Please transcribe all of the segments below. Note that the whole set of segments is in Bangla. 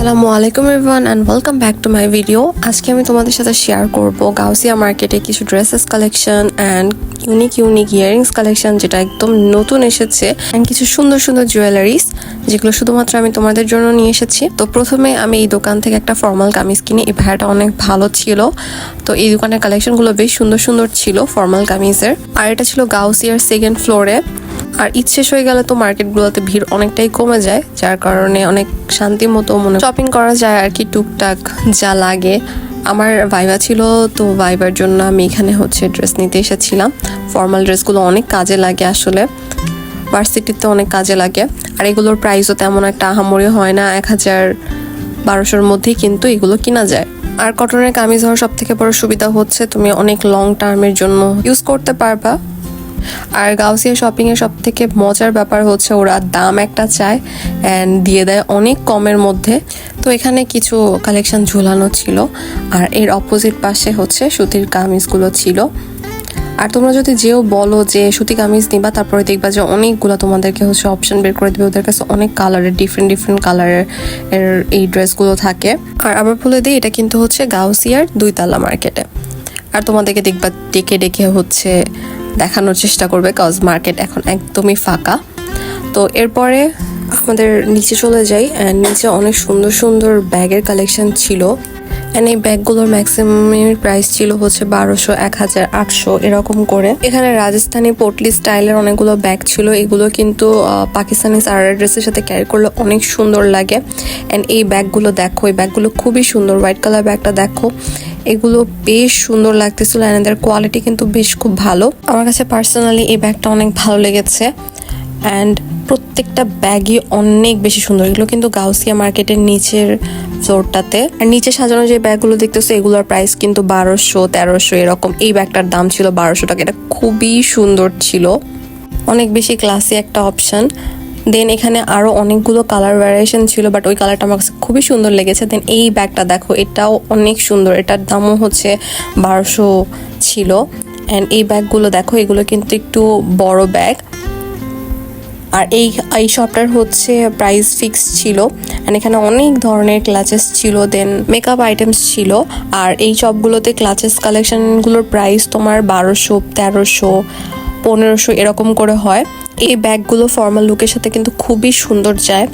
আসসালামু আলাইকুম everyone and welcome back to my video আজকে আমি তোমাদের সাথে শেয়ার করব গাউসিয়া মার্কেটে কিছু dresses collection and unique unique earrings collection যেটা একদম নতুন এসেছে অ্যান্ড কিছু সুন্দর সুন্দর জুয়েলারিস যেগুলো শুধুমাত্র আমি তোমাদের জন্য নিয়ে এসেছি। তো প্রথমে আমি এই দোকান থেকে একটা ফর্মাল কামিজ কিনি। এই ভাইয়াটা অনেক ভালো ছিল। তো এই দোকানের কালেকশনগুলো বেশ সুন্দর সুন্দর ছিল ফর্মাল কামিজের। আর এটা ছিল গাউসিয়ার সেকেন্ড ফ্লোরে আর ঈদ শেষ হয়ে গেলে তো মার্কেটগুলোতে ভিড় অনেকটাই কমে যায়, যার কারণে অনেক শান্তি মতো মনে শপিং করা যায় আর কি টুকটাক যা লাগে। আমার ভাইবা ছিল, তো ভাইবার জন্য আমি এখানে হচ্ছে ড্রেস নিতে এসেছিলাম। ফর্মাল ড্রেসগুলো অনেক কাজে লাগে আসলে। ভার্সিটিতে অনেক কাজে লাগে। আর এগুলোর প্রাইসও তেমন একটা আহামরি হয় না, এক হাজার বারোশোর মধ্যেই কিন্তু এগুলো কিনা যায়। আর কটনের কামিজ হওয়ার সব থেকে বড় সুবিধা হচ্ছে, তুমি অনেক লং টার্মের জন্য ইউজ করতে পারবা। আর গাউসিয়া শপিং এর সব থেকে মজার ব্যাপার হচ্ছে ওরা দাম একটা চায় অ্যান্ড দিয়ে দেয় অনেক কমের মধ্যে। তো এখানে কিছু কালেকশন ঝুলানো ছিল আর এর অপোজিট পাশে হচ্ছে সুতির কামিজগুলো ছিল। আর তোমরা যদি যেও বলো যে সুতি কামিজ নিবা, তারপরে দেখবা যে অনেকগুলো তোমাদেরকে হচ্ছে অপশন বের করে দিবে। ওদের কাছে অনেক কালারের ডিফারেন্ট ডিফারেন্ট কালারের এর এই ড্রেসগুলো থাকে। আর আবার বলে দিই, এটা কিন্তু হচ্ছে গাউসিয়ার দুইতলা মার্কেটে আর তোমাদেরকে দেখবা ডেকে ডেকে হচ্ছে দেখানোর চেষ্টা করবে কজ মার্কেট এখন একদমই ফাঁকা। তো এরপরে আমাদের নিচে চলে যাই অ্যান্ড নিচে অনেক সুন্দর সুন্দর ব্যাগের কালেকশন ছিল। অ্যান্ড এই ব্যাগগুলোর ম্যাক্সিমাম প্রাইস ছিল হচ্ছে বারোশো এক হাজার আটশো, এরকম করে। এখানে রাজস্থানি পোটলি স্টাইলের অনেকগুলো ব্যাগ ছিল। এগুলো কিন্তু পাকিস্তানি সারার ড্রেসের সাথে ক্যারি করলে অনেক সুন্দর লাগে। অ্যান্ড এই ব্যাগগুলো দেখো, এই ব্যাগগুলো খুবই সুন্দর হোয়াইট কালার ব্যাগটা দেখো। এগুলো বেশ সুন্দর লাগতেছিল অ্যান্ড এদের কোয়ালিটি কিন্তু বেশ খুব ভালো। আমার কাছে পার্সোনালি এই ব্যাগটা অনেক ভালো লেগেছে অ্যান্ড প্রত্যেকটা ব্যাগই অনেক বেশি সুন্দর। এগুলো কিন্তু গাউসিয়া মার্কেটের নিচের ফ্লোরটাতে আর নিচে সাজানো যে ব্যাগগুলো দেখতেছো, এগুলোর প্রাইস কিন্তু বারোশো, তেরোশো এরকম। এই ব্যাগটার দাম ছিল বারোশো টাকা। এটা খুবই সুন্দর ছিল। অনেক বেশি ক্লাসি একটা অপশন দেন এখানে আরও অনেকগুলো কালার ভ্যারিয়েশন ছিল বাট ওই কালারটা আমার কাছে খুবই সুন্দর লেগেছে। দেন এই ব্যাগটা দেখো, এটাও অনেক সুন্দর। এটার দামও হচ্ছে বারোশো ছিল। অ্যান্ড এই ব্যাগগুলো দেখো, এগুলো কিন্তু একটু বড় ব্যাগ আর এই এই শপটার হচ্ছে প্রাইস ফিক্স ছিল। অ্যান্ড এখানে অনেক ধরনের ক্লাচেস ছিল দেন মেকআপ আইটেমস ছিল। আর এই শপগুলোতে ক্লাচেস কালেকশনগুলোর প্রাইস তোমার বারোশো, তেরোশো, পনেরোশো এরকম করে হয়। এই ব্যাগগুলো ফর্মাল লুকের সাথে কিন্তু খুবই সুন্দর যায়।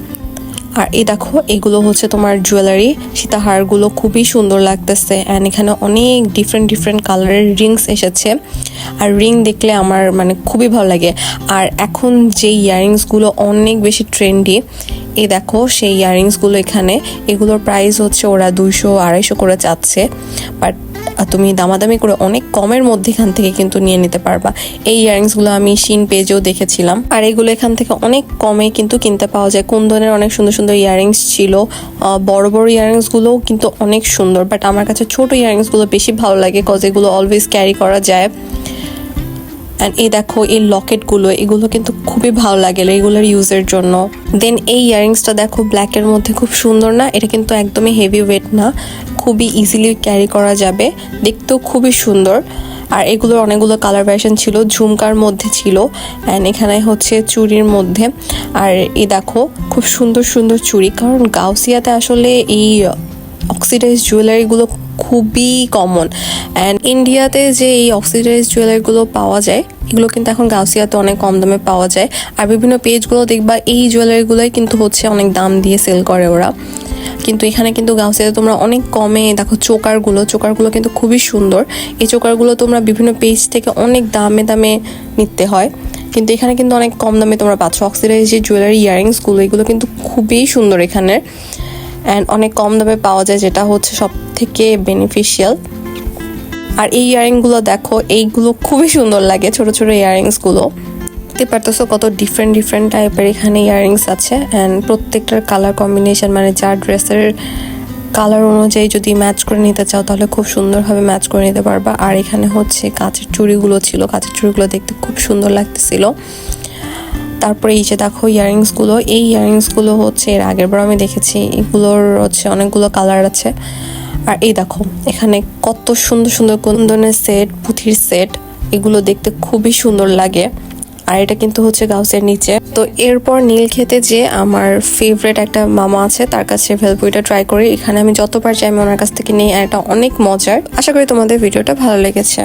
আর এই দেখো, এগুলো হচ্ছে তোমার জুয়েলারি সীতাহারগুলো খুবই সুন্দর লাগতেছে। অ্যান্ড এখানে অনেক ডিফারেন্ট ডিফারেন্ট কালারের রিংস এসেছে। আর রিং দেখলে আমার মানে খুবই ভালো লাগে। আর এখন যে ইয়ারিংসগুলো অনেক বেশি ট্রেন্ডি এই দেখো সেই ইয়ারিংসগুলো এখানে। এগুলোর প্রাইস হচ্ছে ওরা দুইশো আড়াইশো করে চাচ্ছে বাট আর তুমি দামাদামি করে অনেক কমের মধ্যে এখান থেকে কিন্তু নিয়ে নিতে পারবা। এই ইয়ারিংসগুলো আমি শিন পেজেও দেখেছিলাম। আর এগুলো এখান থেকে অনেক কমে কিন্তু কিনতে পাওয়া যায়। কোন ধরনের অনেক সুন্দর সুন্দর ইয়ারিংস ছিল বড় বড় ইয়ারিংসগুলোও কিন্তু অনেক সুন্দর। বাট আমার কাছে ছোট ইয়ারিংসগুলো বেশি ভালো লাগে কজ এগুলো অলওয়েজ ক্যারি করা যায়। অ্যান্ড এই দেখো, এই লকেটগুলো, এগুলো কিন্তু খুবই ভালো লাগে রেগুলার ইউজের জন্য। দেন এই ইয়ারিংসটা দেখো, ব্ল্যাকের মধ্যে খুব সুন্দর না? এটা কিন্তু একদমই হেভি ওয়েট না। খুবই ইজিলি ক্যারি করা যাবে। দেখতেও খুবই সুন্দর। আর এগুলোর অনেকগুলো কালার ভ্যারিয়েশন ছিল, ঝুমকার মধ্যে ছিল। অ্যান্ড এখানে হচ্ছে চুড়ির মধ্যে। আর এই দেখো, খুব সুন্দর সুন্দর চুরি কারণ গাউসিয়াতে আসলে এই অক্সিডাইজ জুয়েলারিগুলো খুবই কমন অ্যান্ড ইন্ডিয়াতে যে এই অক্সিডাইজ জুয়েলারিগুলো পাওয়া যায়, এগুলো কিন্তু এখন গাউসিয়াতে অনেক কম দামে পাওয়া যায়। আর বিভিন্ন পেজগুলো দেখবা, এই জুয়েলারিগুলোই কিন্তু হচ্ছে অনেক দাম দিয়ে সেল করে ওরা। কিন্তু এখানে কিন্তু গাউসিয়াতে তোমরা অনেক কমে, দেখো চোকারগুলো চোকারগুলো কিন্তু খুবই সুন্দর। এই চোকারগুলো তোমরা বিভিন্ন পেজ থেকে অনেক দামে দামে নিতে হয়। কিন্তু এখানে কিন্তু অনেক কম দামে তোমরা পাচ্ছ। অক্সিডাইজ যে জুয়েলারি ইয়ারিংসগুলো এগুলো কিন্তু খুবই সুন্দর এখানের। অ্যান্ড অনেক কম দামে পাওয়া যায়, যেটা হচ্ছে সব থেকে বেনিফিশিয়াল আর এই ইয়ারিংগুলো দেখো, এইগুলো খুবই সুন্দর লাগে, ছোট ছোট ইয়ারিংসগুলো দেখতে পারতেছো কত ডিফারেন্ট ডিফারেন্ট টাইপের এখানে ইয়ারিংস আছে। অ্যান্ড প্রত্যেকটার কালার কম্বিনেশন মানে যার ড্রেসের কালার অনুযায়ী যদি ম্যাচ করে নিতে চাও, তাহলে খুব সুন্দরভাবে ম্যাচ করে নিতে পারবা। আর এখানে হচ্ছে কাঁচের চুড়িগুলো ছিল, কাঁচের চুড়িগুলো দেখতে খুব সুন্দর লাগতেছিল। তারপরে এই যে দেখো ইয়ারিংসগুলো, এই ইয়ারিংসগুলো হচ্ছে এর আগের বার আমি দেখেছি। এগুলোর হচ্ছে অনেকগুলো কালার আছে। আর এই দেখো, এখানে কত সুন্দর সুন্দর কুন্দনের সেট পুঁথির সেট এগুলো দেখতে খুবই সুন্দর লাগে। আর এটা কিন্তু হচ্ছে গাউসের নিচে। তো এরপর নীল খেতে যে আমার ফেভারেট একটা মামা আছে, তার কাছে ভেলপুরিটা ট্রাই করি। এখানে আমি যতবার যাই আমি ওনার কাছ থেকে নিই এটা অনেক মজার। আশা করি তোমাদের ভিডিওটা ভালো লেগেছে।